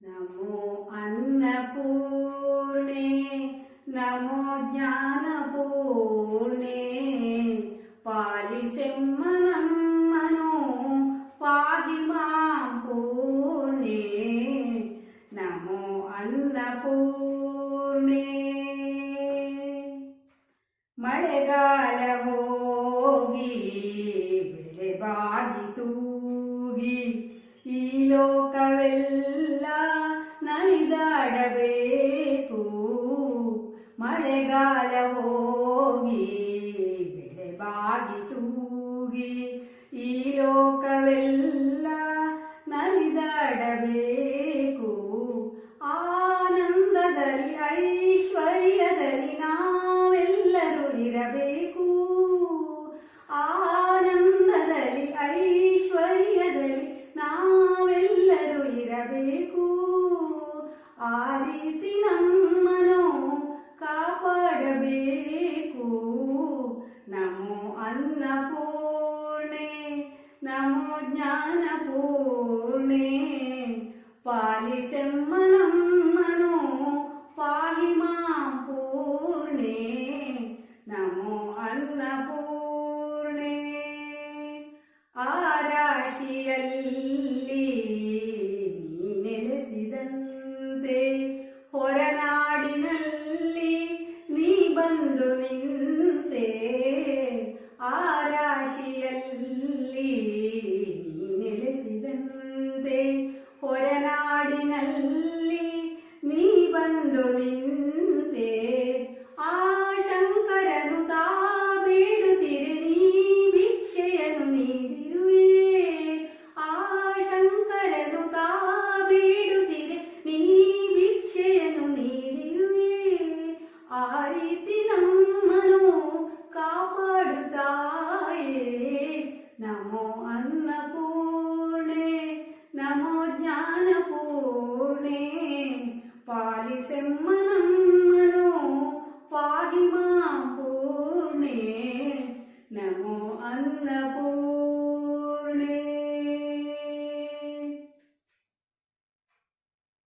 നമോ അന്നപൂർണേ നമോ ജ്ഞാനപൂർണേ പാലിസെമ്മനം മനോ പാഹി മാം പൂർണേ നമോ അന്നപൂർണേ ಮಳೆಗಾಲ ಹೋಗಿ ಬೆಳೆ ಬಾಗಿ ತೂಗಿ ಈ ಲೋಕವೆಲ್ಲ ನಲಿದಾಡಬೇಕು ಮಳೆಗಾಲ ಹೋಗಿ ಬೆಳೆ ಬಾಗಿ ತೂಗಿ ಈ ಲೋಕವೆಲ್ಲ ನಲಿದಾಡಬೇಕು. ನಮೋ ಜ್ಞಾನಪೂರ್ಣೆ ಪಾಲಿಸೆಮ್ಮ ನಮ್ಮನು ಪಾಹಿ ಮಾಂ ಪೂರ್ಣೆ ನಮೋ ಅನ್ನಪೂರ್ಣೆ ಆ ರಾಶಿಯಲ್ಲಿ ನೀ ನೆಲೆಸಿದಂತೆ ಹೊರನಾಡಿನಲ್ಲಿ ನೀ ಬಂದು ನಿಂತೆ ಆ semana